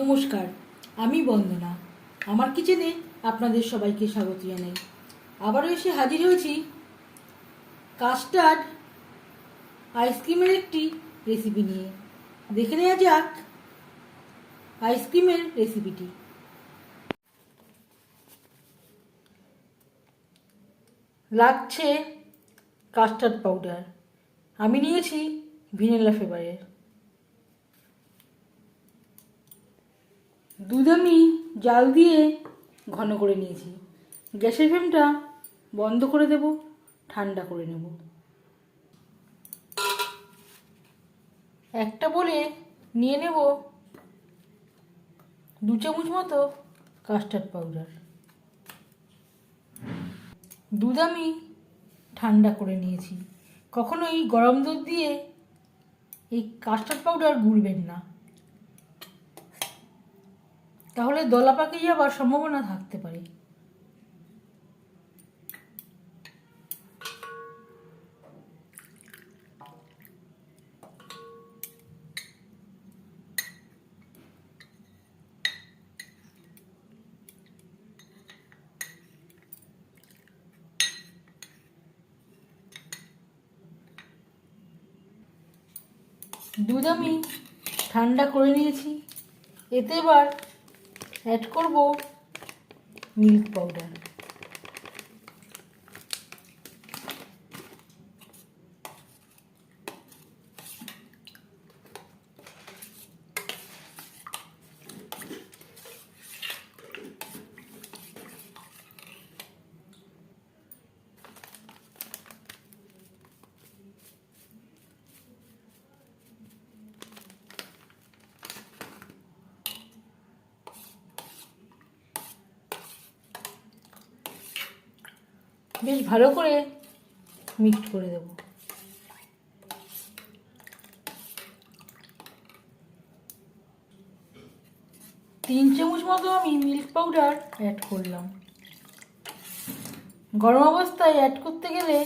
নমস্কার, আমি বন্দনা। আমার কিচেনে আপনাদের সবাইকে স্বাগত জানাই। আবারও এসে হাজির হয়েছি কাস্টার্ড আইসক্রিমের একটি রেসিপি নিয়ে। দেখে নেওয়া যাক আইসক্রিমের রেসিপিটি লাগছে কাস্টার্ড পাউডার। আমি নিয়েছি ভিনেলা ফ্লেভারের। দুধ আমি জাল দিয়ে ঘন করে নিয়েছি। গ্যাসের ফ্লেমটা বন্ধ করে দেব, ঠান্ডা করে নেব। একটা বলে নিয়ে নেব দু চামচ মতো কাস্টার্ড পাউডার দুধ আমি ঠান্ডা করে নিয়েছি। কখনোই গরম দুধ দিয়ে এই কাস্টার্ড পাউডার গুলবেন না। তাহলে দলা পাকে যাওয়ার সম্ভাবনা থাকতে পারে। দুধ আমি ঠান্ডা করে নিয়েছি। এতে এবার অ্যাড করব মিল্ক পাউডার বেশ ভালো করে মিক্সড করে দেব। তিন চামচ মতো আমি মিল্ক পাউডার অ্যাড করলাম। গরম অবস্থায় অ্যাড করতে গেলে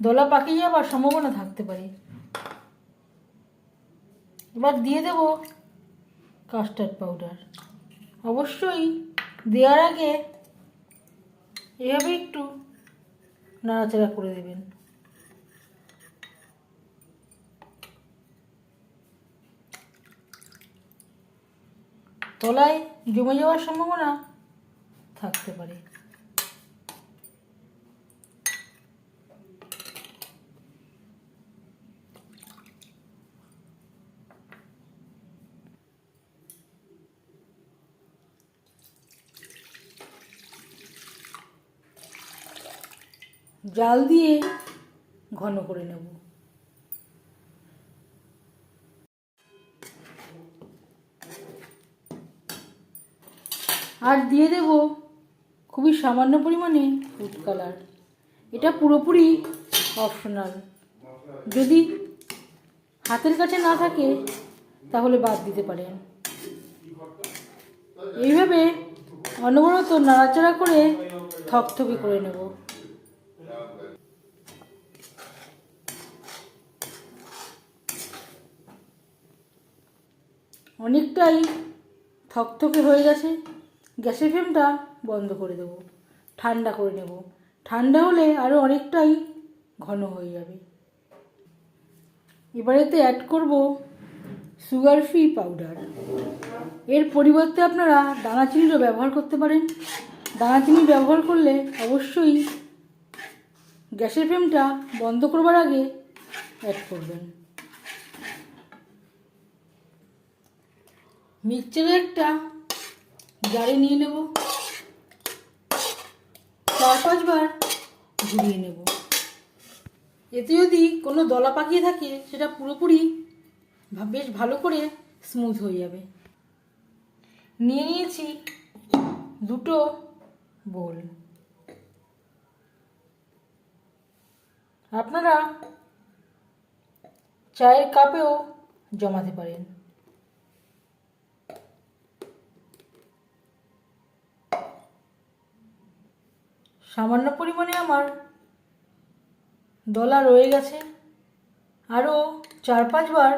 দলা পাকিয়ে যাওয়ার সম্ভাবনা থাকতে পারে। এবার দিয়ে দেব কাস্টার্ড পাউডার অবশ্যই দেওয়ার আগে এভাবে একটু নাড়াচাড়া করে দেবেন। তলায় জমে যাওয়ার সম্ভাবনা থাকতে পারে। জাল দিয়ে ঘন করে নেব। আর দিয়ে দেব খুবই সামান্য পরিমাণে ফুড কালার। এটা পুরোপুরি অপশনাল। যদি হাতের কাছে না থাকে, তাহলে বাদ দিতে পারেন। এইভাবে অনবরত নাড়াচাড়া করে থকথকে করে নেব। অনেকটাই থকথকে হয়ে গেছে। গ্যাসের ফ্লেমটা বন্ধ করে দেব। ঠান্ডা করে নেব। ঠান্ডা হলে আরও অনেকটাই ঘন হয়ে যাবে। এবারেতে অ্যাড করব সুগার ফ্রি পাউডার এর পরিবর্তে আপনারা দানাচিনিরও ব্যবহার করতে পারেন। দানাচিনি ব্যবহার করলে অবশ্যই গ্যাসের ফ্লেমটা বন্ধ করবার আগে অ্যাড করবেন। মিক্সচারে একটা জারে নিয়ে নেব। চার পাঁচবার ঘুরিয়ে নেব। এতে যদি কোনো দলা পাকিয়ে থাকে, সেটা পুরোপুরি বেশ ভালো করে স্মুথ হয়ে যাবে। নিয়ে নিয়েছি দুটো বোল আপনারা চায়ের কাপেও জমাতে পারেন। সামান্য পরিমাণে আমার দলা রয়ে গেছে, আরও চার পাঁচবার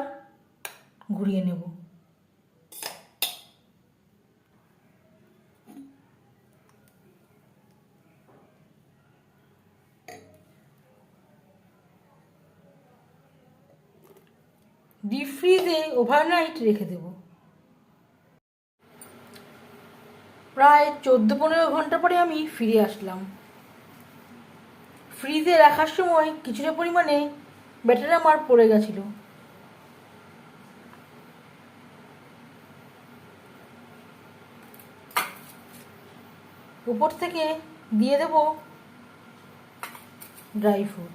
ঘুরিয়ে নেব। ডিপ ফ্রিজে ওভারনাইট রেখে দেব। প্রায় চোদ্দ পনেরো ঘণ্টা পরে আমি ফিরে আসলাম। ফ্রিজে রাখার সময় কিছুটা পরিমাণে ব্যাটার আমার পড়ে গেছিল। উপর থেকে দিয়ে দেব ড্রাই ফ্রুট।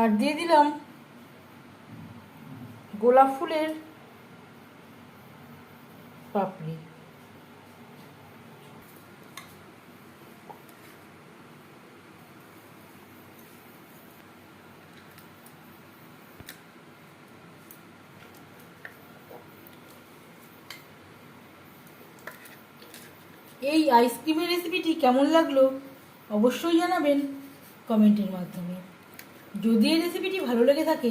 আর দিয়ে দিলাম গোলাপ ফুলের পাপড়ি। এই আইসক্রিমের রেসিপিটি কেমন লাগল অবশ্যই জানাবেন কমেন্টের মাধ্যমে। যদি এই রেসিপিটি ভালো লেগে থাকে